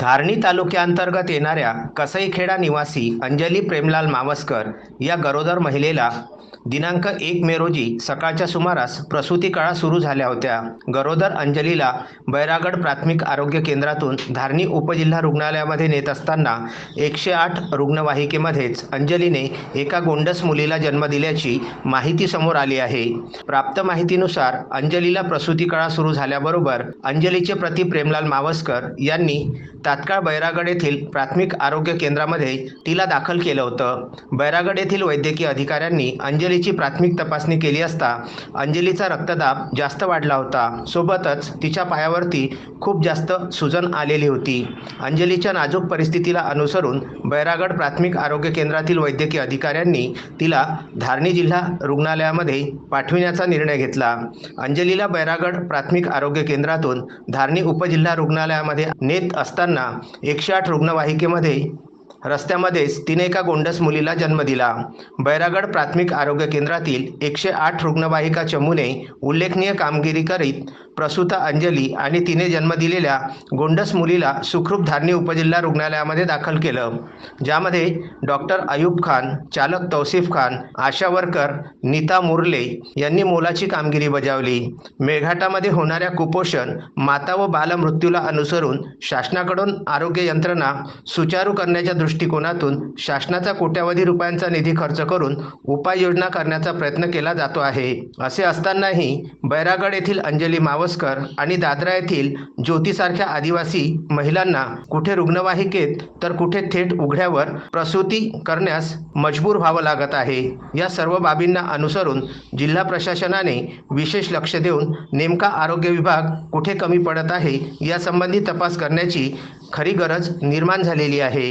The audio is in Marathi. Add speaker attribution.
Speaker 1: धारणी तालुक्याअंतर्गत येणाऱ्या कसईखेडा निवासी अंजली प्रेमलाल मावस्कर या गरोदर महिलेला दिनांक एक मे रोजी सकाळच्या सुमारास प्रसूती काळा सुरू झाल्या होत्या गरोदर अंजलीला बैरागड प्राथमिक आरोग्य केंद्रातून धारणी उपजिल्हा रुग्णालयामध्ये नेत असताना एकशे आठ रुग्णवाहिकेमध्येच अंजलीने एका गोंडस मुलीला जन्म दिल्याची माहिती समोर आली आहे प्राप्त माहितीनुसार अंजलीला प्रसूती काळा सुरू झाल्याबरोबर अंजलीचे प्रति प्रेमलाल मावस्कर यांनी तात्काळ बैरागड येथील प्राथमिक आरोग्य केंद्रामध्ये तिला दाखल केलं होतं बैरागड येथील वैद्यकीय अधिकाऱ्यांनी अंजलीची प्राथमिक तपासणी केली असता अंजलीचा रक्तदाब जास्त वाढला होता सोबतच तिच्या पायावरती खूप जास्त सुजन आलेली होती अंजलीच्या नाजूक परिस्थितीला अनुसरून बैरागड प्राथमिक आरोग्य केंद्रातील वैद्यकीय अधिकाऱ्यांनी तिला धारणी जिल्हा रुग्णालयामध्ये पाठविण्याचा निर्णय घेतला अंजलीला बैरागड प्राथमिक आरोग्य केंद्रातून धारणी उपजिल्हा रुग्णालयामध्ये नेत असताना रुग्णांना एकशे आठ रुग्णवाहिकेमध्ये रस्त्यामध्येच तिने एका गोंडस मुलीला जन्म दिला बैरागड प्राथमिक आरोग्य केंद्रातील एकशे आठ रुग्णवाहिका चमूने उल्लेखनीय कामगिरी करीत प्रसूता अंजली आणि तिने जन्म दिलेल्या गोंडस मुलीला सुखरूप धारणी उपजिल्हा रुग्णालयामध्ये दाखल केलं ज्यामध्ये डॉक्टर अयूब खान चालक तौसिफ खान आशा वर्कर नीता मुरले यांनी मोलाची कामगिरी बजावली मेळघाटामध्ये होणाऱ्या कुपोषण माता व बालमृत्यूला अनुसरून शासनाकडून आरोग्य यंत्रणा सुचारू करण्याच्या दृष्टी दृष्टिकोनातून शासनाचा कोट्यावधी रुपयांचा निधी खर्च करून उपाययोजना करण्याचा प्रयत्न केला जातो आहे असे असतानाही बैरागड येथील अंजली मावस्कर आणि दादरा येथील ज्योतीसारख्या आदिवासी महिलांना कुठे रुग्णवाहिकेत तर कुठे थेट उघड्यावर प्रसूती करण्यास मजबूर व्हावं लागत आहे या सर्व बाबींना अनुसरून जिल्हा प्रशासनाने विशेष लक्ष देऊन नेमका आरोग्य विभाग कुठे कमी पडत आहे यासंबंधी तपास करण्याची खरी गरज निर्माण झालेली आहे